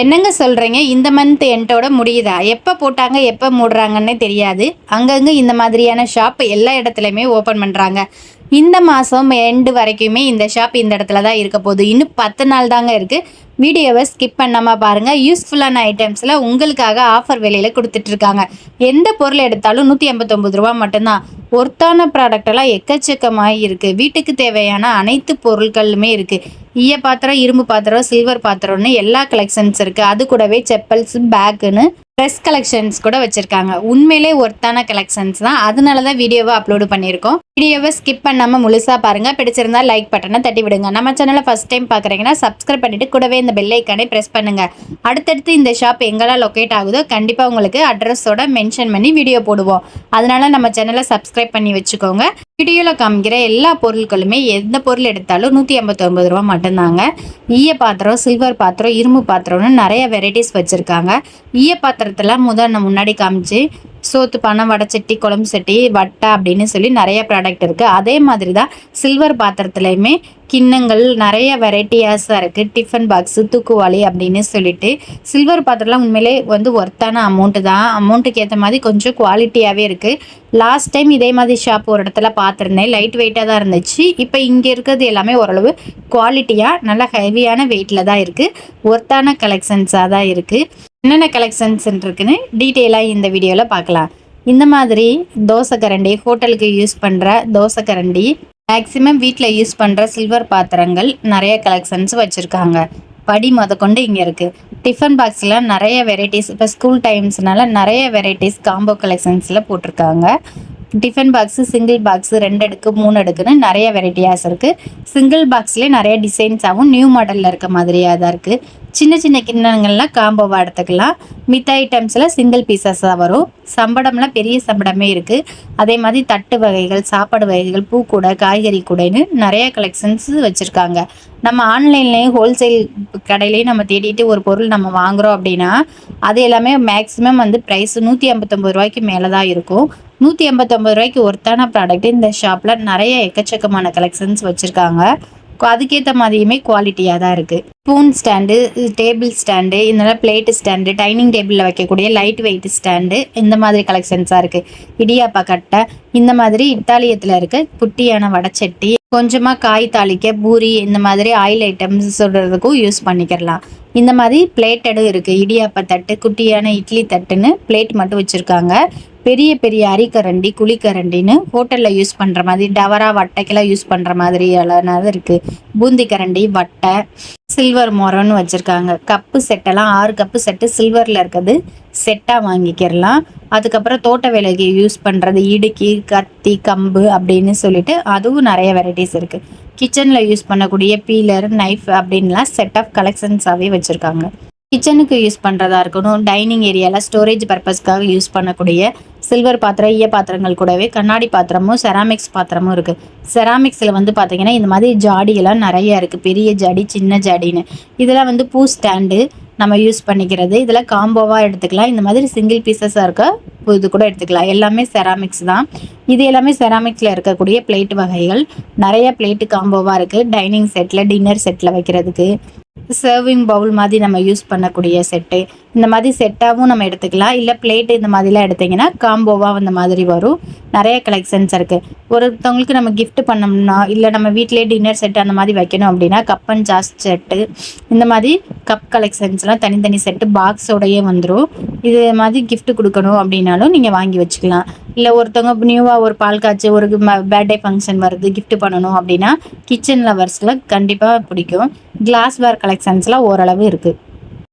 என்னங்க சொல்கிறீங்க இந்த மந்த் என்ட்டோட முடியுதா? எப்போ போட்டாங்க எப்போ மூடுறாங்கன்னே தெரியாது. அங்கங்கே இந்த மாதிரியான ஷாப் எல்லா இடத்துலையுமே ஓப்பன் பண்ணுறாங்க இந்த மாதம் எண்டு வரைக்குமே இந்த ஷாப் இந்த இடத்துல தான் இருக்க போகுது. இன்னும் பத்து நாள் தாங்க இருக்குது வீடியோவை ஸ்கிப் பண்ணாமல் பாருங்கள் யூஸ்ஃபுல்லான ஐட்டம்ஸில் உங்களுக்காக ஆஃபர் விலையில் கொடுத்துட்ருக்காங்க. எந்த பொருள் எடுத்தாலும் நூற்றி ஐம்பத்தொம்பது ரூபா மட்டும்தான். ஒர்த்தான ப்ராடக்டெல்லாம் எக்கச்சக்கமாக இருக்குது வீட்டுக்கு தேவையான அனைத்து பொருட்களுமே இருக்குது ஈய பாத்திரம் இரும்பு பாத்திரம் சில்வர் பாத்திரம்னு எல்லா கலெக்ஷன்ஸ் இருக்குது அது கூடவே செப்பல்ஸ் பேக்குன்னு ட்ரெஸ் கலெக்ஷன்ஸ் கூட வச்சுருக்காங்க. உண்மையிலே ஒர்த்தான கலெக்ஷன்ஸ் தான். அதனால தான் வீடியோவை அப்லோடு பண்ணியிருக்கோம். வீடியோவை ஸ்கிப் பண்ணாமல் முழுசாக பாருங்கள் பிடிச்சிருந்தா லைக் பட்டனை தட்டி விடுங்க நம்ம சேனலை ஃபஸ்ட் டைம் பார்க்குறீங்கன்னா சப்ஸ்கிரைப் பண்ணிவிட்டு கூடவே இந்த பெல்லைக்கானே ப்ரெஸ் பண்ணுங்கள் அடுத்தடுத்து இந்த ஷாப் எங்கெல்லாம் லொக்கேட் ஆகுதோ கண்டிப்பாக உங்களுக்கு அட்ரஸோட மென்ஷன் பண்ணி வீடியோ போடுவோம். அதனால் நம்ம சேனலை சப்ஸ்கிரைப் பண்ணி வச்சுக்கோங்க. வீடியோவில் காமிக்கிற எல்லா பொருட்களுமே எந்த பொருள் எடுத்தாலும் நூற்றி ஐம்பத்தொம்பது ரூபா மட்டும்தாங்க. ஈய பாத்திரம் சில்வர் பாத்திரம் இரும்பு பாத்திரம்னு நிறைய வெரைட்டிஸ் வச்சுருக்காங்க. ஈய பாத்திரத்தில் முதல் முன்னாடி காமிச்சு சோத்து பணம் வடச்சட்டி குழம்பு சட்டி வட்டை அப்படின்னு சொல்லி நிறைய ப்ராடக்ட் இருக்குது அதே மாதிரி தான் சில்வர் பாத்திரத்துலையுமே கிண்ணங்கள் நிறைய வெரைட்டியாஸாக இருக்குது டிஃபன் பாக்ஸு தூக்குவாளி அப்படின்னு சொல்லிட்டு சில்வர் பாத்திரம்லாம் உண்மையிலே வந்து ஒர்த்தான அமௌண்ட்டு தான். அமௌண்ட்டுக்கு ஏற்ற மாதிரி கொஞ்சம் குவாலிட்டியாகவே இருக்குது லாஸ்ட் டைம் இதே மாதிரி ஷாப் ஒரு இடத்துல பார்த்துருந்தேன் லைட் வெயிட்டாக தான் இருந்துச்சு. இப்போ இங்கே இருக்கிறது எல்லாமே ஓரளவு குவாலிட்டியாக நல்லா ஹெவியான வெயிட்டில் தான் இருக்குது ஒர்த்தான கலெக்ஷன்ஸாக தான் இருக்குது என்னென்ன கலெக்ஷன்ஸ் இருக்குன்னு டீட்டெயிலாக இந்த வீடியோவில் பார்க்கலாம். இந்த மாதிரி தோசை கரண்டி ஹோட்டலுக்கு யூஸ் பண்ணுற தோசை கரண்டி மேக்ஸிமம் வீட்டில் யூஸ் பண்ணுற சில்வர் பாத்திரங்கள் நிறைய கலெக்ஷன்ஸ் வச்சுருக்காங்க. படி முத இங்கே இருக்குது டிஃபன் பாக்ஸில் நிறைய வெரைட்டிஸ் இப்போ ஸ்கூல் டைம்ஸ்னால நிறைய வெரைட்டிஸ் காம்போ கலெக்ஷன்ஸில் போட்டிருக்காங்க. டிஃபன் பாக்ஸு சிங்கிள் பாக்ஸு ரெண்டு அடுக்கு மூணு அடுக்குன்னு நிறைய வெரைட்டியாஸ் இருக்குது சிங்கிள் பாக்ஸ்லேயே நிறைய டிசைன்ஸாகவும் நியூ மாடலில் இருக்க மாதிரியாக தான் இருக்குது சின்ன சின்ன கிண்ணங்கள்லாம் காம்போவாக எடுத்துக்கலாம். மித்த ஐட்டம்ஸில் சிங்கிள் பீசஸாக வரும். சம்படம்லாம் பெரிய சம்படமே இருக்குது அதே மாதிரி தட்டு வகைகள் சாப்பாடு வகைகள் பூக்கூடை காய்கறி கூடைன்னு நிறைய கலெக்ஷன்ஸ் வச்சுருக்காங்க. நம்ம ஆன்லைன்லேயும் ஹோல்சேல் கடையிலையும் நம்ம தேடிட்டு ஒரு பொருள் நம்ம வாங்குகிறோம் அப்படின்னா அது எல்லாமே மேக்ஸிமம் வந்து ப்ரைஸ் நூற்றி ஐம்பத்தொம்பது ரூபாய்க்கு மேலே தான் இருக்கும். நூற்றி ஐம்பத்தொம்பது ரூபாய்க்கு ஒருத்தான ப்ராடக்ட் இந்த ஷாப்பில் நிறைய எக்கச்சக்கமான கலெக்ஷன்ஸ் வச்சுருக்காங்க. அதுக்கேற்ற மாதிரியுமே குவாலிட்டியாக தான் இருக்குது ஸ்பூன் ஸ்டாண்டு டேபிள் ஸ்டாண்டு இதனால் பிளேட்டு ஸ்டாண்டு டைனிங் டேபிளில் வைக்கக்கூடிய லைட் வெயிட் ஸ்டாண்டு இந்த மாதிரி கலெக்ஷன்ஸாக இருக்குது இடியாப்பா கட்டை இந்த மாதிரி இத்தாலியத்தில் இருக்க குட்டியான வடச்சட்டி கொஞ்சமாக காய் தாளிக்க பூரி இந்த மாதிரி ஆயில் ஐட்டம்ஸ் சொல்கிறதுக்கும் யூஸ் பண்ணிக்கிறலாம் இந்த மாதிரி பிளேட்டடும் இருக்குது இடியாப்பா தட்டு குட்டியான இட்லி தட்டுன்னு பிளேட் மட்டும் வச்சுருக்காங்க. பெரிய பெரிய அரிக்கரண்டி குழிக்கரண்டின்னு ஹோட்டலில் யூஸ் பண்ணுற மாதிரி டவரா வட்டைக்கெல்லாம் யூஸ் பண்ணுற மாதிரி எல்லாம் இருக்குது பூந்தி கரண்டி வட்டை சில்வர் மொரன்னு வச்சுருக்காங்க. கப்பு செட்டெல்லாம் ஆறு கப்பு செட்டு சில்வரில் இருக்கிறது செட்டாக வாங்கிக்கிறலாம். அதுக்கப்புறம் தோட்ட வேலைக்கு யூஸ் பண்ணுறது இடுக்கி கத்தி கம்பு அப்படின்னு சொல்லிட்டு அதுவும் நிறைய வெரைட்டிஸ் இருக்குது கிச்சனில் யூஸ் பண்ணக்கூடிய பீலர் நைஃப் அப்படின்லாம் செட் ஆஃப் கலெக்ஷன்ஸாகவே வச்சுருக்காங்க. கிச்சனுக்கு யூஸ் பண்ணுறதா இருக்கணும் டைனிங் ஏரியாவில் ஸ்டோரேஜ் பர்பஸ்க்காக யூஸ் பண்ணக்கூடிய சில்வர் பாத்திரம் ஈய பாத்திரங்கள் கூடவே கண்ணாடி பாத்திரமும் செராமிக்ஸ் பாத்திரமும் இருக்குது செராமிக்ஸில் வந்து பார்த்திங்கன்னா இந்த மாதிரி ஜாடியெல்லாம் நிறைய இருக்குது பெரிய ஜாடி சின்ன ஜாடின்னு. இதெல்லாம் வந்து பூ ஸ்டாண்டு நம்ம யூஸ் பண்ணிக்கிறது. இதில் காம்போவாக எடுத்துக்கலாம். இந்த மாதிரி சிங்கிள் பீசஸாக இருக்க இது கூட எடுத்துக்கலாம். எல்லாமே செராமிக்ஸ் தான். இது எல்லாமே செராமிக்ஸில் இருக்கக்கூடிய பிளேட் வகைகள். நிறைய பிளேட்டு காம்போவாக இருக்குது டைனிங் செட்டில் டின்னர் செட்டில் வைக்கிறதுக்கு. சர்விங் பவுல் மாதிரி நம்ம யூஸ் பண்ணக்கூடிய செட்டு. இந்த மாதிரி செட்டாகவும் நம்ம எடுத்துக்கலாம். இல்லை பிளேட்டு இந்த மாதிரிலாம் எடுத்திங்கன்னா காம்போவாக அந்த மாதிரி வரும். நிறைய கலெக்ஷன்ஸ் இருக்குது ஒருத்தவங்களுக்கு நம்ம கிஃப்ட் பண்ணோம்னா இல்லை நம்ம வீட்டிலே டின்னர் செட் அந்த மாதிரி வைக்கணும் அப்படின்னா கப் அண்ட் ஜாஸ் செட்டு இந்த மாதிரி கப் கலெக்ஷன்ஸ்லாம் தனித்தனி செட்டு பாக்ஸோடையே வந்துடும் இது மாதிரி கிஃப்ட் கொடுக்கணும் அப்படின்னாலும் நீங்கள் வாங்கி வச்சுக்கலாம். இல்லை ஒருத்தவங்க நியூவாக ஒரு பால் காய்ச்சி ஒரு பர்த்டே ஃபங்க்ஷன் வருது கிஃப்ட் பண்ணணும் அப்படின்னா கிச்சன் லவர்ஸில் கண்டிப்பாக பிடிக்கும். கிளாஸ் வேர் கலெக்ஷன்ஸ்லாம் ஓரளவு இருக்குது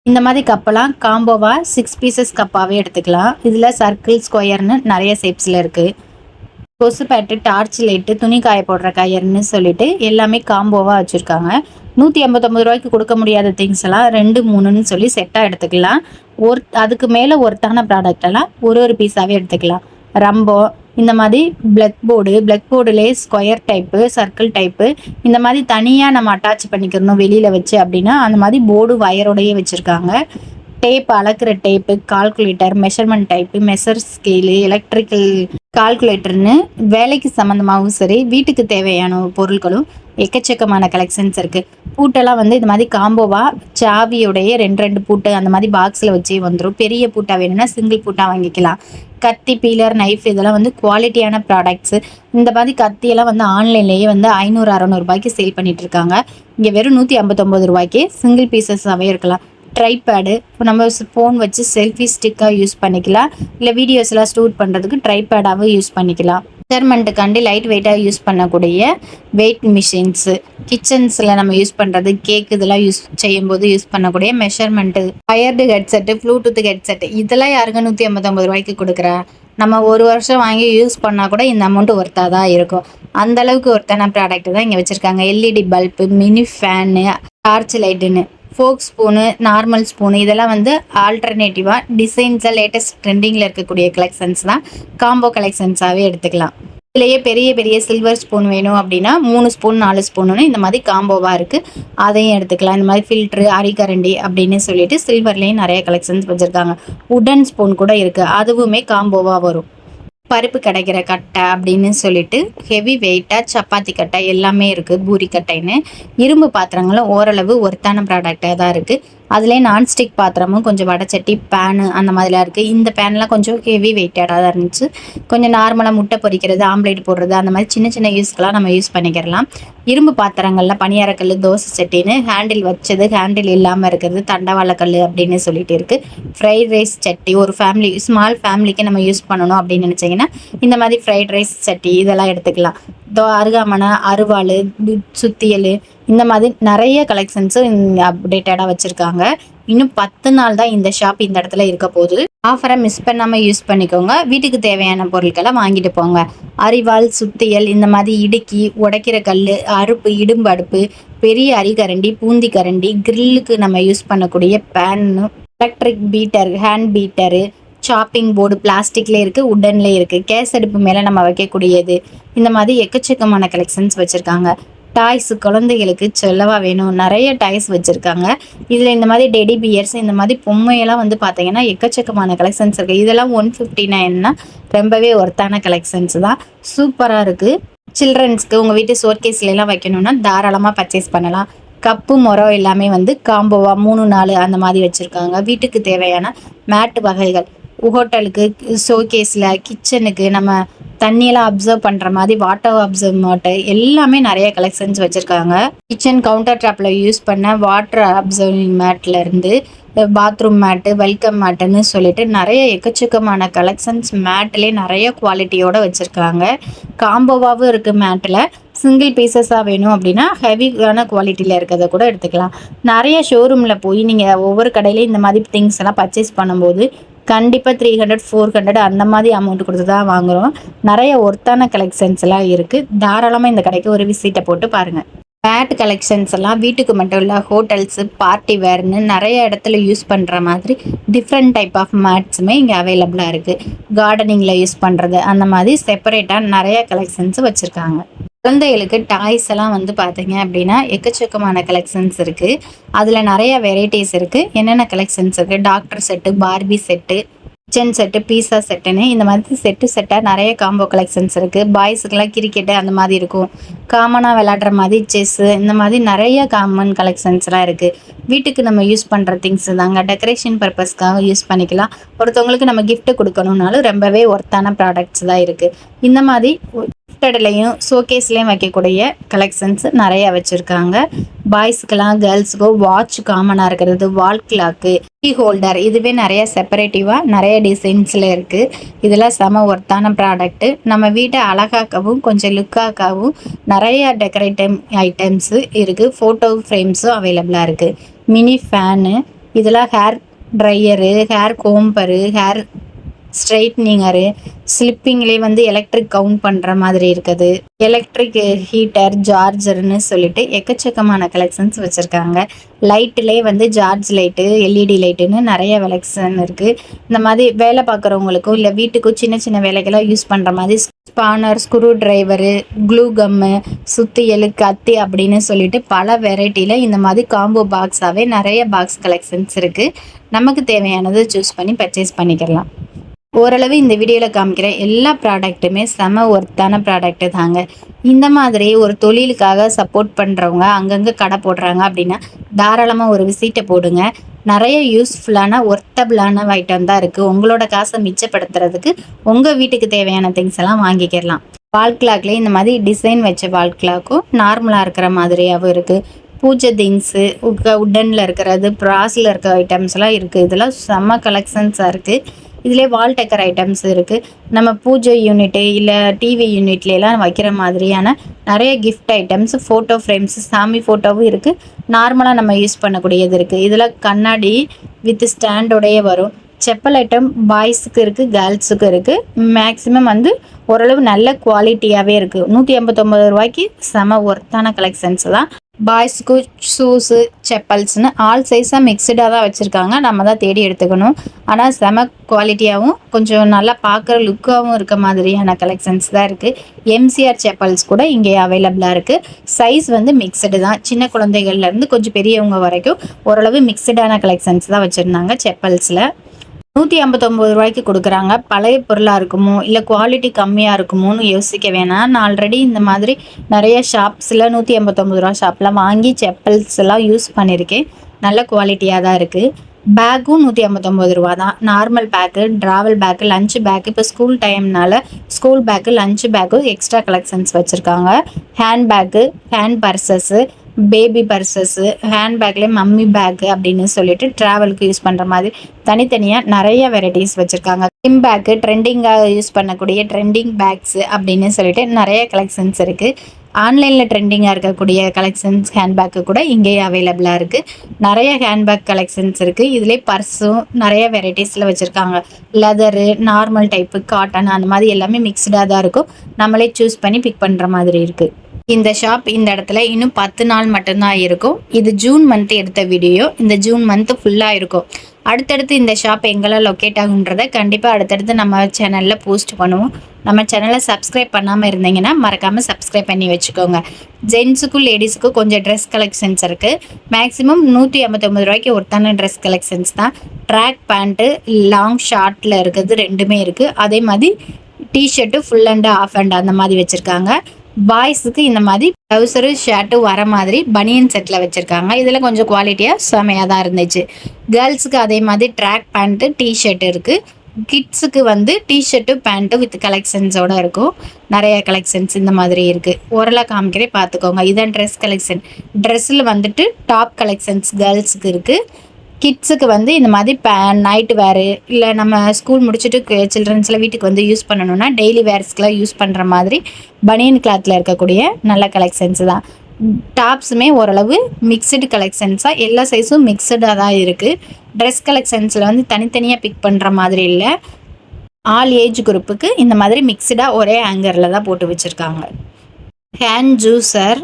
இந்த மாதிரி கப்பெல்லாம் காம்போவாக சிக்ஸ் பீசஸ் கப்பாகவே எடுத்துக்கலாம். இதில் சர்க்கிள் ஸ்கொயர்னு நிறைய ஷேப்ஸில் இருக்குது கொசு பேட்டு டார்ச் லைட்டு துணி காய போடுற கயர்னு சொல்லிட்டு எல்லாமே காம்போவாக வச்சுருக்காங்க. நூற்றி ஐம்பத்தொம்பது ரூபாய்க்கு கொடுக்க முடியாத திங்ஸ் எல்லாம் ரெண்டு மூணுன்னு சொல்லி செட்டாக எடுத்துக்கலாம். ஒரு அதுக்கு மேலே ஒருத்தான ப்ராடக்ட் எல்லாம் ஒரு ஒரு பீஸாகவே எடுத்துக்கலாம். ரம்போ இந்த மாதிரி பிளக் போர்டு பிளக் போர்டுலேயே ஸ்கொயர் டைப்பு சர்க்கிள் டைப்பு இந்த மாதிரி தனியாக நம்ம அட்டாச் பண்ணிக்கிறணும் வெளியில் வச்சு அப்படின்னா அந்த மாதிரி போர்டு வயரோடையே வச்சுருக்காங்க. Tape அளக்குற tape calculator measurement type measure scale electrical கால்குலேட்டர்னு வேலைக்கு சம்மந்தமாகவும் சரி வீட்டுக்கு தேவையான பொருட்களும் எக்கச்சக்கமான கலெக்ஷன்ஸ் இருக்குது பூட்டெல்லாம் வந்து இந்த மாதிரி காம்போவாக சாவியுடைய ரெண்டு ரெண்டு பூட்டு அந்த மாதிரி பாக்ஸில் வச்சு வந்துடும் பெரிய பூட்டாக வேணும்னா சிங்கிள் பூட்டாக வாங்கிக்கலாம். கத்தி பீலர் நைஃப் இதெல்லாம் வந்து குவாலிட்டியான ப்ராடக்ட்ஸு இந்த மாதிரி கத்தியெல்லாம் வந்து ஆன்லைன்லேயே வந்து ஐநூறு அறநூறுபாய்க்கு சேல் பண்ணிகிட்ருக்காங்க இருக்காங்க. இங்கே வெறும் நூற்றி ஐம்பத்தொம்பது ரூபாய்க்கு சிங்கிள் பீசஸாகவே இருக்கலாம். ட்ரைபேடு நம்ம ஃபோன் வச்சு செல்ஃபி ஸ்டிக்காக யூஸ் பண்ணிக்கலாம். இல்லை வீடியோஸ்லாம் ஸ்டோர் பண்ணுறதுக்கு ட்ரைபேடாகவும் யூஸ் பண்ணிக்கலாம். மெஷர்மெண்ட்டுக்காண்டி லைட் வெயிட்டாக யூஸ் பண்ணக்கூடிய வெயிட் மிஷின்ஸு கிச்சன்ஸில் நம்ம யூஸ் பண்ணுறது கேக் இதெல்லாம் யூஸ் செய்யும்போது யூஸ் பண்ணக்கூடிய measurement wired headset bluetooth headset இதெல்லாம் யாருங்க நூற்றி ஐம்பத்தொம்பது ரூபாய்க்கு கொடுக்குறா? நம்ம ஒரு வருஷம் வாங்கி யூஸ் பண்ணால் கூட இந்த அமௌண்ட்டு ஒர்த்தாக தான் இருக்கும் அந்தளவுக்கு ஒர்த்தான ப்ராடக்ட் தான் இங்கே வச்சுருக்காங்க. LED bulb mini fan torch லைட்டுன்னு fork spoon normal spoon இதெல்லாம் வந்து ஆல்டர்னேட்டிவாக டிசைன்ஸாக லேட்டஸ்ட் ட்ரெண்டிங்கில் இருக்கக்கூடிய கலெக்ஷன்ஸ் தான். காம்போ கலெக்ஷன்ஸாகவே எடுத்துக்கலாம். இதுலேயே பெரிய பெரிய சில்வர் ஸ்பூன் வேணும் அப்படின்னா மூணு ஸ்பூன் நாலு ஸ்பூனுன்னு இந்த மாதிரி காம்போவாக இருக்குது அதையும் எடுத்துக்கலாம். இந்த மாதிரி ஃபில்ட்ரு அரிகரண்டி அப்படின்னு சொல்லிட்டு சில்வர்லேயும் நிறைய கலெக்ஷன்ஸ் வச்சுருக்காங்க. உடன் ஸ்பூன் கூட இருக்குது அதுவுமே காம்போவாக வரும். பருப்பு கிடைக்கிற கட்டை அப்படின்னு சொல்லிட்டு ஹெவி வெயிட்டாக சப்பாத்தி கட்டை எல்லாமே இருக்குது பூரி கட்டைன்னு. இரும்பு பாத்திரங்களும் ஓரளவு ஒர்த்தான ப்ராடக்டாக தான் இருக்குது அதுலேயே நான்ஸ்டிக் பாத்திரமும் கொஞ்சம் வடச்சட்டி பேனு அந்த மாதிரிலாம் இருக்குது இந்த பேன்லாம் கொஞ்சம் ஹெவி வெயிட்டடாக தான் இருந்துச்சு. கொஞ்சம் நார்மலாக முட்டை பொரிக்கிறது ஆம்லேட் போடுறது அந்த மாதிரி சின்ன சின்ன யூஸ்க்கெலாம் நம்ம யூஸ் பண்ணிக்கிறலாம் இரும்பு பாத்திரங்களில் பனியாரக்கல் தோசை சட்டின்னு ஹேண்டில் வச்சது ஹேண்டில் இல்லாமல் இருக்கிறது தண்டவாளக்கல் அப்படின்னு சொல்லிட்டு இருக்குது ஃப்ரைட் ரைஸ் சட்டி ஒரு ஃபேமிலி ஸ்மால் ஃபேமிலிக்கு நம்ம யூஸ் பண்ணணும் அப்படின்னு நினச்சிங்கன்னா இந்த மாதிரி ஃப்ரைட் ரைஸ் சட்டி இதெல்லாம் எடுத்துக்கலாம். தோ அருகாமனை அருவாள் சுத்தியல் இந்த மாதிரி நிறைய கலெக்ஷன்ஸும் அப்டேட்டடாக வச்சுருக்காங்க. இன்னும் பத்து நாள் தான் இந்த ஷாப் இந்த இடத்துல இருக்க போகுது. ஆஃபரை மிஸ் பண்ணாமல் யூஸ் பண்ணிக்கோங்க. வீட்டுக்கு தேவையான பொருட்களை வாங்கிட்டு போங்க. அரிவாள் சுத்தியல் இந்த மாதிரி இடுக்கி உடைக்கிற கல் அறுப்பு இடும்பு அடுப்பு பெரிய அரிகரண்டி பூந்தி கரண்டி கிரில்லுக்கு நம்ம யூஸ் பண்ணக்கூடிய பேன்னு electric beater hand beater chopping board பிளாஸ்டிக்ல இருக்குது உடன்ல இருக்குது கேஸ் அடுப்பு மேலே நம்ம வைக்கக்கூடியது. இந்த மாதிரி எக்கச்சக்கமான கலெக்ஷன்ஸ் வச்சுருக்காங்க. டாய்ஸ் குழந்தைகளுக்கு சொல்லவா வேணும்? நிறைய டாய்ஸ் வச்சுருக்காங்க. இதில் இந்த மாதிரி டெடி பியர்ஸ் இந்த மாதிரி பொம்மையெல்லாம் வந்து பார்த்தீங்கன்னா எக்கச்சக்கமான கலெக்ஷன்ஸ் இருக்குது இதெல்லாம் ஒன் ஃபிஃப்டி நைன்னா ரொம்பவே ஒர்த்தான கலெக்ஷன்ஸ் தான். சூப்பராக இருக்குது சில்ட்ரன்ஸ்க்கு உங்கள் வீட்டு சோர்கேஸ்லாம் வைக்கணும்னா தாராளமாக பர்ச்சேஸ் பண்ணலாம். கப்பு முறம் எல்லாமே வந்து காம்போவாக மூணு நாலு அந்த மாதிரி வச்சுருக்காங்க. வீட்டுக்கு தேவையான மேட்டு வகைகள். ஹோட்டலுக்கு ஷோகேஸில் கிச்சனுக்கு நம்ம தண்ணியெல்லாம் அப்சர்வ் பண்ணுற மாதிரி வாட்டர் அப்சர்வ் மாட்டு எல்லாமே நிறைய கலெக்ஷன்ஸ் வச்சுருக்காங்க. கிச்சன் கவுண்டர் டாப்பில் யூஸ் பண்ண வாட்டர் அப்சர்விங் மேட்லேருந்து பாத்ரூம் மேட்டு வெல்கம் மேட்டுன்னு சொல்லிட்டு நிறைய எக்கச்சக்கமான கலெக்ஷன்ஸ் மேட்லேயே நிறைய குவாலிட்டியோடு வச்சுருக்காங்க. காம்போவாகவும் இருக்குது மேட்டில் சிங்கிள் பீசஸாக வேணும் அப்படின்னா ஹெவியான குவாலிட்டியில் இருக்கிறத கூட எடுத்துக்கலாம். நிறைய ஷோரூமில் போய் நீங்கள் ஒவ்வொரு கடையிலையும் இந்த மாதிரி திங்ஸ் எல்லாம் பர்ச்சேஸ் பண்ணும்போது கண்டிப்பாக த்ரீ ஹண்ட்ரட் ஃபோர் ஹண்ட்ரட் அந்த மாதிரி அமௌண்ட் கொடுத்து தான் வாங்குகிறோம் நிறைய ஒர்த்தான கலெக்ஷன்ஸ் எல்லாம் இருக்குது தாராளமாக இந்த கடைக்கு ஒரு விசிட்டை போட்டு பாருங்கள் பேட் கலெக்ஷன்ஸ் எல்லாம் வீட்டுக்கு மட்டும் இல்லை ஹோட்டல்ஸு பார்ட்டி வேர்னு நிறைய இடத்துல யூஸ் பண்ணுற மாதிரி டிஃப்ரெண்ட் டைப் ஆஃப் மேட்ஸுமே இங்கே அவைலபிளாக இருக்குது கார்டனிங்கில் யூஸ் பண்ணுறது அந்த மாதிரி செப்பரேட்டாக நிறைய கலெக்ஷன்ஸ் வச்சுருக்காங்க. குழந்தைகளுக்கு டாய்ஸ் எல்லாம் வந்து பார்த்தீங்க அப்படின்னா எக்கச்சக்கமான கலெக்ஷன்ஸ் இருக்குது அதில் நிறைய வெரைட்டிஸ் இருக்குது என்னென்ன கலெக்ஷன்ஸ் இருக்குது doctor set Barbie set kitchen set pizza செட்டுன்னு இந்த மாதிரி செட்டு செட்டாக நிறைய காம்போ கலெக்ஷன்ஸ் இருக்குது பாய்ஸுக்கெல்லாம் கிரிக்கெட்டு அந்த மாதிரி இருக்கும். காமனாக விளாடுற மாதிரி செஸ்ஸு இந்த மாதிரி நிறைய காமன் கலெக்ஷன்ஸ்லாம் இருக்குது வீட்டுக்கு நம்ம யூஸ் பண்ணுற திங்ஸ் தாங்க. டெக்கரேஷன் பர்பஸ்க்காக யூஸ் பண்ணிக்கலாம். ஒருத்தவங்களுக்கு நம்ம கிஃப்ட்டு கொடுக்கணுன்னாலும் ரொம்பவே ஒர்த்தான ப்ராடக்ட்ஸ் தான் இருக்குது இந்த மாதிரி கிஃப்டட்லேயும் ஷோகேஸ்லேயும் வைக்கக்கூடிய கலெக்ஷன்ஸ் நிறைய வச்சுருக்காங்க. பாய்ஸுக்கெல்லாம் கேர்ள்ஸுக்கோ வாட்ச் காமனாக இருக்கிறது வால் கிளாக்கு கீ ஹோல்டர் இதுவே நிறைய செப்பரேட்டிவாக நிறைய டிசைன்ஸில் இருக்குது இதெல்லாம் செம ஒர்த்தான ப்ராடக்ட்டு நம்ம வீட்டை அழகாக்கவும் கொஞ்சம் லுக்காகவும் நிறைய டெக்கரேட்டிவ் ஐட்டம்ஸு இருக்குது ஃபோட்டோ ஃப்ரேம்ஸும் அவைலபிளாக இருக்குது மினி ஃபேனு இதெல்லாம் hair dryer hair comber hair straightener ஸ்லிப்பிங்லேயே வந்து எலக்ட்ரிக் கவுண்ட் பண்ணுற மாதிரி இருக்குது. எலக்ட்ரிக் ஹீட்டர் ஜார்ஜர்னு சொல்லிட்டு எக்கச்சக்கமான கலெக்ஷன்ஸ் வச்சுருக்காங்க. லைட்டிலே வந்து ஜார்ஜ் லைட்டு எல்இடி லைட்டுன்னு நிறைய கலெக்ஷன் இருக்குது இந்த மாதிரி வேலை பார்க்குறவங்களுக்கும் இல்லை வீட்டுக்கும் சின்ன சின்ன வேலைக்கெல்லாம் யூஸ் பண்ணுற மாதிரி spanner screw driver glue gum சுத்தியல் கத்தி அப்படின்னு சொல்லிட்டு பல வெரைட்டியில் இந்த மாதிரி காம்போ பாக்ஸாகவே நிறைய பாக்ஸ் கலெக்ஷன்ஸ் இருக்குது நமக்கு தேவையானதை சூஸ் பண்ணி பர்ச்சேஸ் பண்ணிக்கலாம். ஓரளவு இந்த வீடியோவில் காமிக்கிற எல்லா ப்ராடக்ட்டுமே செம ஒர்த்தான ப்ராடக்ட்டு தாங்க. இந்த மாதிரி ஒரு தொழிலுக்காக சப்போர்ட் பண்ணுறவங்க அங்கங்கே கடை போடுறாங்க அப்படின்னா தாராளமாக ஒரு விசிட்டை போடுங்க. நிறைய யூஸ்ஃபுல்லான ஒர்த்தபிளான ஐட்டம் தான் இருக்குது உங்களோட காசை மிச்சப்படுத்துறதுக்கு உங்கள் வீட்டுக்கு தேவையான திங்ஸ் எல்லாம் வாங்கிக்கிடலாம். வால் கிளாக்லேயே இந்த மாதிரி டிசைன் வச்ச வால் கிளாக்கும் நார்மலாக இருக்கிற மாதிரியாகவும் இருக்குது பூஜை திங்ஸு உட்டனில் இருக்கிறது ப்ராஸில் இருக்கிற ஐட்டம்ஸ்லாம் இருக்குது இதெல்லாம் செம்ம கலெக்ஷன்ஸாக இருக்குது இதிலே வால் டெக்கர் ஐட்டம்ஸ் இருக்குது நம்ம பூஜை யூனிட்டு இல்லை டிவி யூனிட்லாம் வைக்கிற மாதிரியான நிறைய கிஃப்ட் ஐட்டம்ஸ் ஃபோட்டோ ஃப்ரேம்ஸ் சாமி ஃபோட்டோவும் இருக்குது நார்மலாக நம்ம யூஸ் பண்ணக்கூடியது இருக்குது இதில் கண்ணாடி வித் ஸ்டாண்டோடையே வரும். செப்பல் ஐட்டம் பாய்ஸுக்கு இருக்குது கேர்ள்ஸுக்கு இருக்குது மேக்ஸிமம் வந்து ஓரளவு நல்ல குவாலிட்டியாகவே இருக்குது நூற்றி ஐம்பத்தொம்பது ரூபாய்க்கு செம ஒர்த்தான கலெக்ஷன்ஸ் தான். பாய்ஸ்க்கு ஷூஸு செப்பல்ஸ்னு ஆல் சைஸாக மிக்சடாக தான் வச்சுருக்காங்க. நம்ம தான் தேடி எடுத்துக்கணும். ஆனால் செம குவாலிட்டியாகவும் கொஞ்சம் நல்லா பார்க்குற லுக்காகவும் இருக்க மாதிரியான கலெக்ஷன்ஸ் தான் இருக்குது எம்சிஆர் செப்பல்ஸ் கூட இங்கே அவைலபிளாக இருக்குது சைஸ் வந்து மிக்சடு தான். சின்ன குழந்தைகள்லேருந்து கொஞ்சம் பெரியவங்க வரைக்கும் ஓரளவு மிக்சடான கலெக்ஷன்ஸ் தான் வச்சுருந்தாங்க செப்பல்ஸில். நூற்றி ஐம்பத்தொம்பது ரூபாய்க்கு கொடுக்குறாங்க. பழைய பொருளாக இருக்குமோ இல்லை குவாலிட்டி கம்மியாக இருக்குமோன்னு யோசிக்க வேணாம். நான் ஆல்ரெடி இந்த மாதிரி நிறைய ஷாப்ஸில் நூற்றி ஐம்பத்தொம்பது ரூபா ஷாப்லாம் வாங்கி செப்பல்ஸ் எல்லாம் யூஸ் பண்ணியிருக்கேன் நல்ல குவாலிட்டியாக தான் இருக்குது பேக்கும் நூற்றி ஐம்பத்தொம்பது ரூபா தான். Normal bag travel bag lunch bag இப்போ school டைம்னால school bag lunch bag extra collections வச்சுருக்காங்க. Hand bag hand purses baby purses ஹேண்ட்பேக்கில் mummy bag அப்படின்னு சொல்லிட்டு ட்ராவலுக்கு யூஸ் பண்ணுற மாதிரி தனித்தனியாக நிறைய வெரைட்டிஸ் வச்சுருக்காங்க. கிம் பேக்கு ட்ரெண்டிங்காக யூஸ் பண்ணக்கூடிய ட்ரெண்டிங் பேக்ஸு அப்படின்னு சொல்லிட்டு நிறைய கலெக்ஷன்ஸ் இருக்குது ஆன்லைனில் ட்ரெண்டிங்காக இருக்கக்கூடிய கலெக்ஷன்ஸ் ஹேண்ட்பேக்கு கூட இங்கேயே அவைலபிளாக இருக்குது நிறைய ஹேண்ட்பேக் கலெக்ஷன்ஸ் இருக்குது இதிலே பர்ஸும் நிறைய வெரைட்டிஸில் வச்சுருக்காங்க. லெதரு நார்மல் டைப்பு காட்டன் அந்த மாதிரி எல்லாமே மிக்ஸ்டாக தான் இருக்கும். நம்மளே சூஸ் பண்ணி பிக் பண்ணுற மாதிரி இருக்குது இந்த ஷாப் இந்த இடத்துல இன்னும் பத்து நாள் மட்டும்தான் இருக்கும். இது ஜூன் மந்த் எடுத்த வீடியோ இந்த ஜூன் மந்த் ஃபுல்லாக இருக்கும். அடுத்தடுத்து இந்த ஷாப் எங்கெல்லாம் லொக்கேட் ஆகுன்றத கண்டிப்பாக அடுத்தடுத்து நம்ம சேனலில் போஸ்ட் பண்ணுவோம். நம்ம சேனலை சப்ஸ்கிரைப் பண்ணாமல் இருந்தீங்கன்னா மறக்காமல் சப்ஸ்கிரைப் பண்ணி வச்சுக்கோங்க. ஜென்ஸுக்கும் லேடிஸுக்கும் கொஞ்சம் ட்ரெஸ் கலெக்ஷன்ஸ் இருக்குது மேக்ஸிமம் நூற்றி ஐம்பத்தொம்பது ரூபாய்க்கு ஒருத்தான ட்ரெஸ் கலெக்ஷன்ஸ் தான். ட்ராக் பேண்ட்டு லாங் ஷார்ட்டில் இருக்கிறது ரெண்டுமே இருக்குது அதே மாதிரி tshirt full and half and அந்த மாதிரி வச்சுருக்காங்க. பாய்ஸுக்கு இந்த மாதிரி ட்ரௌசரு ஷர்ட்டு வர மாதிரி பனியன் செட்டில் வச்சுருக்காங்க. இதில் கொஞ்சம் குவாலிட்டியாக செமையாக தான் இருந்துச்சு. கேர்ள்ஸுக்கு அதே மாதிரி ட்ராக் பேண்ட்டு டிஷர்ட் இருக்குது கிட்ஸுக்கு வந்து டிஷர்ட்டு பேண்ட்டு வித் கலெக்ஷன்ஸோடு இருக்கும். நிறைய கலெக்ஷன்ஸ் இந்த மாதிரி இருக்குது ஓரளவு காமிக்கிறே பார்த்துக்கோங்க இதான் ட்ரெஸ் கலெக்ஷன் ட்ரெஸ்ஸில் வந்துட்டு டாப் கலெக்ஷன்ஸ் கேர்ள்ஸுக்கு இருக்குது கிட்ஸுக்கு வந்து இந்த மாதிரி பே நைட்டு வேறு இல்லை நம்ம ஸ்கூல் முடிச்சுட்டு சில்ட்ரன்ஸில் வீட்டுக்கு வந்து யூஸ் பண்ணணும்னா டெய்லி வேர்ஸ்க்கெலாம் யூஸ் பண்ணுற மாதிரி பனியன் கிளாத்தில் இருக்கக்கூடிய நல்ல கலெக்ஷன்ஸ் தான். டாப்ஸுமே ஓரளவு மிக்சடு கலெக்ஷன்ஸாக எல்லா சைஸும் மிக்சடாக தான் இருக்குது ட்ரெஸ் கலெக்ஷன்ஸில் வந்து தனித்தனியாக பிக் பண்ணுற மாதிரி இல்லை. ஆல் ஏஜ் குரூப்புக்கு இந்த மாதிரி மிக்சடாக ஒரே ஆங்கரில் தான் போட்டு வச்சுருக்காங்க. ஹேண்ட் ஜூஸர்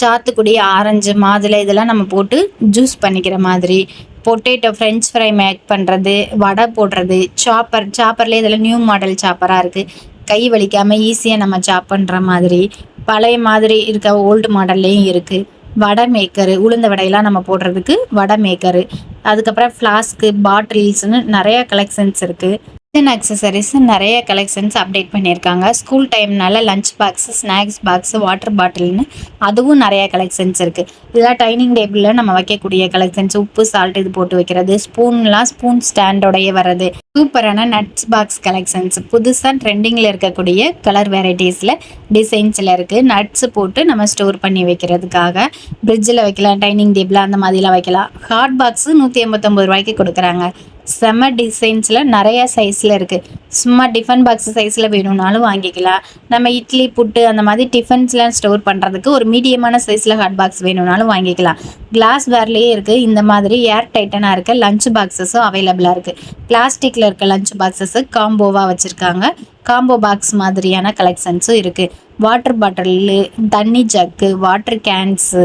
சாத்துக்குடி ஆரஞ்சு மாதுளை இதெல்லாம் நம்ம போட்டு ஜூஸ் பண்ணிக்கிற மாதிரி. பொட்டேட்டோ ஃப்ரெஞ்ச் ஃப்ரை மேக் பண்ணுறது வடை போடுறது சாப்பர் சாப்பர்லேயே இதில் நியூ மாடல் சாப்பராக இருக்குது கை வலிக்காமல் ஈஸியாக நம்ம சாப் பண்ணுற மாதிரி பழைய மாதிரி இருக்க ஓல்டு மாடல்லையும் இருக்குது வடை மேக்கரு உளுந்த வடையெல்லாம் நம்ம போடுறதுக்கு வடை மேக்கரு அதுக்கப்புறம் ஃப்ளாஸ்க்கு பாட்டில்ஸ்னு நிறையா கலெக்ஷன்ஸ் இருக்குது கிச்சன் அக்சசரிஸ் நிறைய கலெக்ஷன்ஸ் அப்டேட் பண்ணியிருக்காங்க. School டைம்னால lunch box snacks box water பாட்டில்னு அதுவும் நிறைய கலெக்ஷன்ஸ் இருக்குது இதெல்லாம் டைனிங் டேபிளில் நம்ம வைக்கக்கூடிய கலெக்ஷன்ஸ் உப்பு சால்ட் இது போட்டு வைக்கிறது. ஸ்பூன்லாம் ஸ்பூன் ஸ்டாண்டோடைய வர்றது. சூப்பரான நட்ஸ் பாக்ஸ் கலெக்ஷன்ஸ் புதுசாக ட்ரெண்டிங்கில் இருக்கக்கூடிய கலர் வெரைட்டிஸில் டிசைன்ஸில் இருக்குது நட்ஸ் போட்டு நம்ம ஸ்டோர் பண்ணி வைக்கிறதுக்காக ஃப்ரிட்ஜில் வைக்கலாம் டைனிங் டேபிள் அந்த மாதிரிலாம் வைக்கலாம். ஹாட் பாக்ஸு நூற்றி எண்பத்தொம்பது ரூபாய்க்கு கொடுக்குறாங்க. செம்ம டிசைன்ஸில் நிறைய சைஸில் இருக்குது சும்மா டிஃபன் பாக்ஸ் சைஸில் வேணும்னாலும் வாங்கிக்கலாம். நம்ம இட்லி புட்டு அந்த மாதிரி டிஃபன்ஸ்லாம் ஸ்டோர் பண்ணுறதுக்கு ஒரு மீடியமான சைஸில் ஹாட் பாக்ஸ் வேணும்னாலும் வாங்கிக்கலாம். கிளாஸ் வேர்லேயே இருக்குது இந்த மாதிரி ஏர் டைட்டனாக இருக்க லஞ்ச் பாக்ஸஸும் அவைலபிளாக இருக்குது பிளாஸ்டிக்கில் இருக்க. லஞ்ச் பாக்ஸஸு காம்போவாக வச்சுருக்காங்க. காம்போ பாக்ஸ் மாதிரியான கலெக்ஷன்ஸும் இருக்குது வாட்டர் பாட்டில் தண்ணி ஜக்கு வாட்டர் கேன்ஸு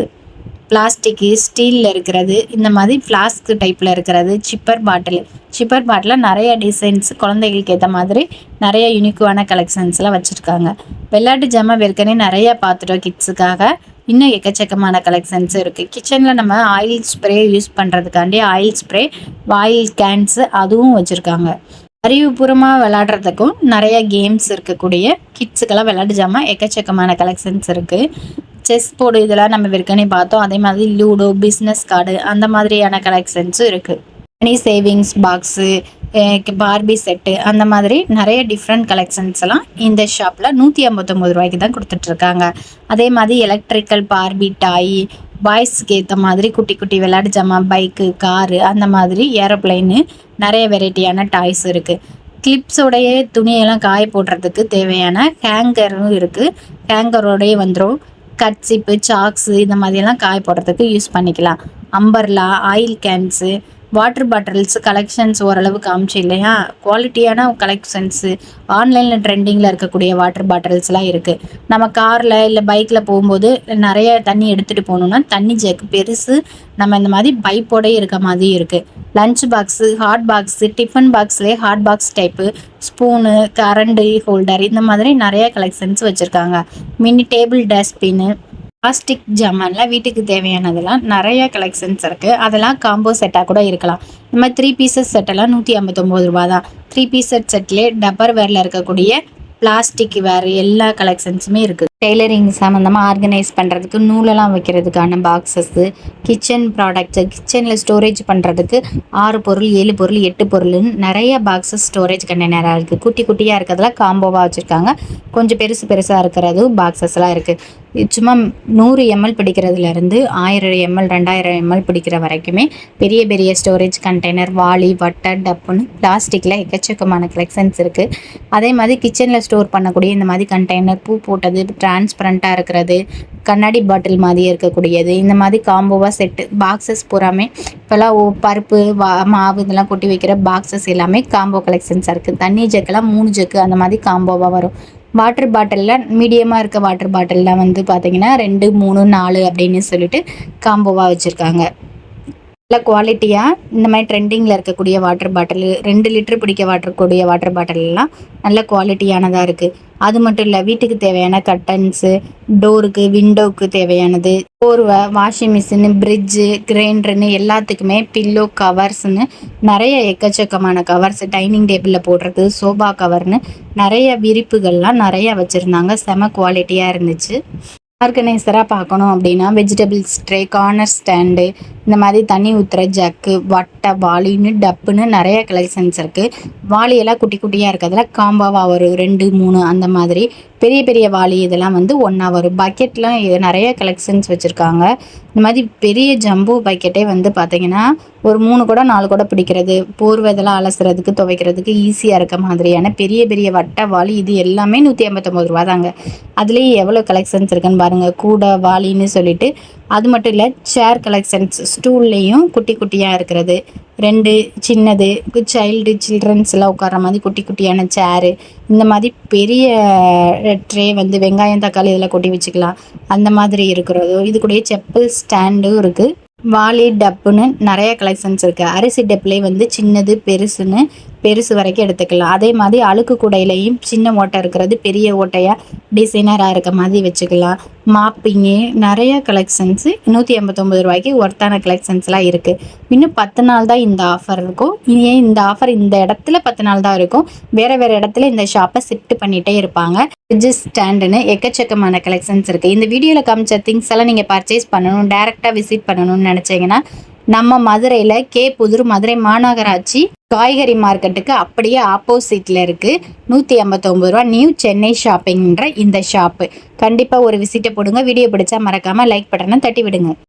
பிளாஸ்டிக்கு ஸ்டீலில் இருக்கிறது இந்த மாதிரி ஃப்ளாஸ்க் டைப்பில் இருக்கிறது சிப்பர் பாட்டில் சிப்பர் பாட்டில் நிறைய டிசைன்ஸ் குழந்தைகளுக்கு ஏற்ற மாதிரி நிறைய யூனிக்குவான கலெக்ஷன்ஸ்லாம் வச்சுருக்காங்க. வெள்ளாட்டு ஜாமான் ஏற்கனவே நிறையா பார்த்துட்டோம் கிட்ஸுக்காக இன்னும் எக்கச்சக்கமான கலெக்ஷன்ஸும் இருக்குது கிச்சனில் நம்ம ஆயில் ஸ்ப்ரே யூஸ் பண்ணுறதுக்காண்டி ஆயில் ஸ்ப்ரே ஆயில் கேன்ஸு அதுவும் வச்சுருக்காங்க. அறிவுபூர்வமாக விளாடுறதுக்கும் நிறைய கேம்ஸ் இருக்கக்கூடிய கிட்ஸுக்கெல்லாம் விளையாட்டு ஜாமான் எக்கச்சக்கமான கலெக்ஷன்ஸ் இருக்குது செஸ் போர்டு இதெல்லாம் நம்ம விற்கனே பார்த்தோம். அதே மாதிரி லூடோ பிஸ்னஸ் கார்டு அந்த மாதிரியான கலெக்ஷன்ஸும் இருக்குது money savings box Barbie set அந்த மாதிரி நிறைய டிஃப்ரெண்ட் கலெக்ஷன்ஸ் எல்லாம் இந்த ஷாப்பில் நூற்றி ஐம்பத்தொம்பது ரூபாய்க்கு தான் கொடுத்துட்ருக்காங்க. அதே மாதிரி எலக்ட்ரிக்கல் பார்பி டாய் பாய்ஸ்க்கு ஏற்ற மாதிரி குட்டி குட்டி விளையாட்டு ஜாமான் பைக்கு காரு அந்த மாதிரி ஏரோப்ளைனு நிறைய வெரைட்டியான டாய்ஸ் இருக்குது கிளிப்ஸோடைய துணியெல்லாம் காய போடுறதுக்கு தேவையான ஹேங்கரும் இருக்குது ஹேங்கரோடையே வந்துடும் கட்சிப்பு சாக்ஸு இந்த மாதிரியெல்லாம் காய போடுறதுக்கு யூஸ் பண்ணிக்கலாம். Umbrella oil cans water bottles collections ஓரளவு காமிச்சு இல்லையா? குவாலிட்டியான கலெக்ஷன்ஸு ஆன்லைனில் ட்ரெண்டிங்கில் இருக்கக்கூடிய வாட்டர் பாட்டில்ஸ்லாம் இருக்குது நம்ம காரில் இல்லை பைக்கில் போகும்போது நிறைய தண்ணி எடுத்துகிட்டு போகணுன்னா தண்ணி ஜெக் பெருசு நம்ம இந்த மாதிரி பைப்போடே இருக்க மாதிரி இருக்குது lunch box hot box tiffin பாக்ஸ்லேயே hot box type spoon கரண்டு ஹோல்டர் இந்த மாதிரி நிறைய கலெக்ஷன்ஸ் வச்சுருக்காங்க. மினி டேபிள் டஸ்ட்பின்னு பிளாஸ்டிக் ஜாமான்லாம் வீட்டுக்கு தேவையானதெல்லாம் நிறைய கலெக்ஷன்ஸ் இருக்குது அதெல்லாம் காம்போ செட்டாக கூட இருக்கலாம். இந்த மாதிரி த்ரீ பீசஸ் செட்டெல்லாம் நூற்றி ஐம்பத்தொம்போது ரூபா தான் த்ரீ பீசஸ் செட்லேயே டப்பர் வேரில் இருக்கக்கூடிய பிளாஸ்டிக் வேறு எல்லா கலெக்ஷன்ஸுமே இருக்குது டெய்லரிங் சம்மந்தமாக ஆர்கனைஸ் பண்ணுறதுக்கு நூலெல்லாம் வைக்கிறதுக்கான பாக்ஸஸ்ஸு கிச்சன் ப்ராடக்ட்ஸு கிச்சனில் ஸ்டோரேஜ் பண்ணுறதுக்கு ஆறு பொருள் ஏழு பொருள் எட்டு பொருள்னு நிறைய பாக்ஸஸ் ஸ்டோரேஜ் கண்டெய்னராக இருக்குது குட்டி குட்டியாக இருக்கிறதுலாம் காம்போவாக வச்சுருக்காங்க. கொஞ்சம் பெருசு பெருசாக இருக்கிறதும் பாக்ஸஸ்லாம் இருக்குது சும்மா நூறு எம்எல் பிடிக்கிறதுலேருந்து ஆயிரம் எம்எல் ரெண்டாயிரம் எம்எல் பிடிக்கிற வரைக்குமே பெரிய பெரிய ஸ்டோரேஜ் கண்டெய்னர் வாளி வட்டை டப்புன்னு பிளாஸ்டிக்கில் எக்கச்சக்கமான கலெக்ஷன்ஸ் இருக்குது அதே மாதிரி கிச்சனில் ஸ்டோர் பண்ணக்கூடிய இந்த மாதிரி கண்டெய்னர் பூ போட்டது டிரான்ஸ்பரண்ட்டாக இருக்கிறது கண்ணாடி பாட்டில் மாதிரி இருக்கக்கூடியது இந்த மாதிரி காம்போவாக செட்டு பாக்ஸஸ் பூராமே இப்போல்லாம் பருப்பு வா மாவு இதெல்லாம் கொட்டி வைக்கிற பாக்ஸஸ் எல்லாமே காம்போ கலெக்ஷன்ஸாக இருக்குது தண்ணி ஜக்கெல்லாம் மூணு ஜக்கு அந்த மாதிரி காம்போவாக வரும். வாட்டர் பாட்டிலில் மீடியமாக இருக்க வாட்டர் பாட்டில்லாம் வந்து பார்த்திங்கன்னா ரெண்டு மூணு நாலு அப்படின்னு சொல்லிட்டு காம்போவாக வச்சுருக்காங்க. நல்ல குவாலிட்டியாக இந்த மாதிரி ட்ரெண்டிங்கில் இருக்கக்கூடிய வாட்டர் பாட்டில் ரெண்டு லிட்டர் பிடிக்க வாட்டர் கூடிய வாட்டர் பாட்டிலெலாம் நல்ல குவாலிட்டியானதாக இருக்குது அது மட்டும் இல்லை வீட்டுக்கு தேவையான கட்டன்ஸு டோருக்கு விண்டோவுக்கு தேவையானது போர்வை வாஷிங் மிஷினு ஃப்ரிட்ஜு கிரைண்டர்னு எல்லாத்துக்குமே பில்லோ கவர்ஸ்னு நிறைய எக்கச்சக்கமான கவர்ஸ் டைனிங் டேபிளில் போடுறது சோபா கவர்னு நிறைய விரிப்புகள்லாம் நிறைய வச்சுருந்தாங்க. செம குவாலிட்டியாக இருந்துச்சு. ஆர்கனைசராக பார்க்கணும் அப்படின்னா வெஜிடபிள்ஸ் ட்ரே கார்னர் ஸ்டாண்டு இந்த மாதிரி தண்ணி ஊற்றுற ஜக்கு வட்டை வாளின்னு டப்புன்னு நிறைய கலெக்ஷன்ஸ் இருக்குது வாளியெல்லாம் குட்டி குட்டியாக இருக்கிறதுல காம்பாவாக வரும் ரெண்டு மூணு அந்த மாதிரி பெரிய பெரிய வாளி இதெல்லாம் வந்து ஒன்றா வரும் பக்கெட்லாம் நிறைய கலெக்ஷன்ஸ் வச்சுருக்காங்க. இந்த மாதிரி பெரிய ஜம்போ பக்கெட்டே வந்து பார்த்திங்கன்னா ஒரு மூணு கூட நாலு கூட பிடிக்கிறது போர்வை இதெல்லாம் அலசுறதுக்கு துவைக்கிறதுக்கு ஈஸியாக இருக்க மாதிரியான பெரிய பெரிய வட்ட வாளி இது எல்லாமே நூற்றி ஐம்பத்தொம்பது ரூபா தாங்க அதுலேயே எவ்வளோ கலெக்ஷன்ஸ் இருக்குன்னு பாருங்கள் கூட வாளின்னு சொல்லிட்டு அது மட்டும் இல்லை சேர் கலெக்ஷன்ஸ் ஸ்டூல்லையும் குட்டி குட்டியாக இருக்கிறது. ரெண்டு சின்னது சைல்டு சில்ட்ரன்ஸ் எல்லாம் உட்கார மாதிரி குட்டி குட்டியான சேரு இந்த மாதிரி பெரிய ட்ரே வந்து வெங்காயம் தக்காளி இதெல்லாம் கொட்டி வச்சுக்கலாம். அந்த மாதிரி இருக்கிறதோ இது கூடயே செப்பல் ஸ்டாண்டும் இருக்குது வாலி டப்புன்னு நிறைய கலெக்ஷன்ஸ் இருக்குது அரிசி டப்புலேயே வந்து சின்னது பெருசுன்னு பெருசு வரைக்கும் எடுத்துக்கலாம். அதே மாதிரி அழுக்கு கூடையிலையும் சின்ன ஓட்டை இருக்கிறது பெரிய ஓட்டையாக டிசைனராக இருக்க மாதிரி வச்சுக்கலாம். மாப்பிங்கு நிறைய கலெக்ஷன்ஸு நூற்றி ஐம்பத்தொம்பது ரூபாய்க்கு ஒர்த்தான கலெக்ஷன்ஸ்லாம் இருக்குது இன்னும் பத்து நாள் தான் இந்த ஆஃபர் இருக்கும். ஏன் இந்த ஆஃபர் இந்த இடத்துல பத்து நாள் தான் இருக்கும்? வேறு வேறு இடத்துல இந்த ஷாப்பை ஷிஃப்ட் பண்ணிகிட்டே இருப்பாங்க. ஃப்ரிட்ஜ் ஸ்டாண்டுன்னு எக்கச்சக்கமான கலெக்ஷன்ஸ் இருக்குது இந்த வீடியோவில் காமிச்ச திங்ஸ் எல்லாம் நீங்கள் பர்ச்சேஸ் பண்ணணும் டேரெக்டாக விசிட் பண்ணணும்னு நினச்சிங்கன்னா நம்ம மதுரையில் கே புதூர் மதுரை மாநகராட்சி காய்கறி மார்க்கெட்டுக்கு அப்படியே ஆப்போசிட்டில் இருக்குது நூற்றி ஐம்பத்தொம்பது ரூபா நியூ சென்னை ஷாப்பிங்ன்ற இந்த ஷாப்பு கண்டிப்பாக ஒரு விசிட்டை போடுங்க. வீடியோ பிடிச்சா மறக்காமல் லைக் பட்டனை தட்டி விடுங்க.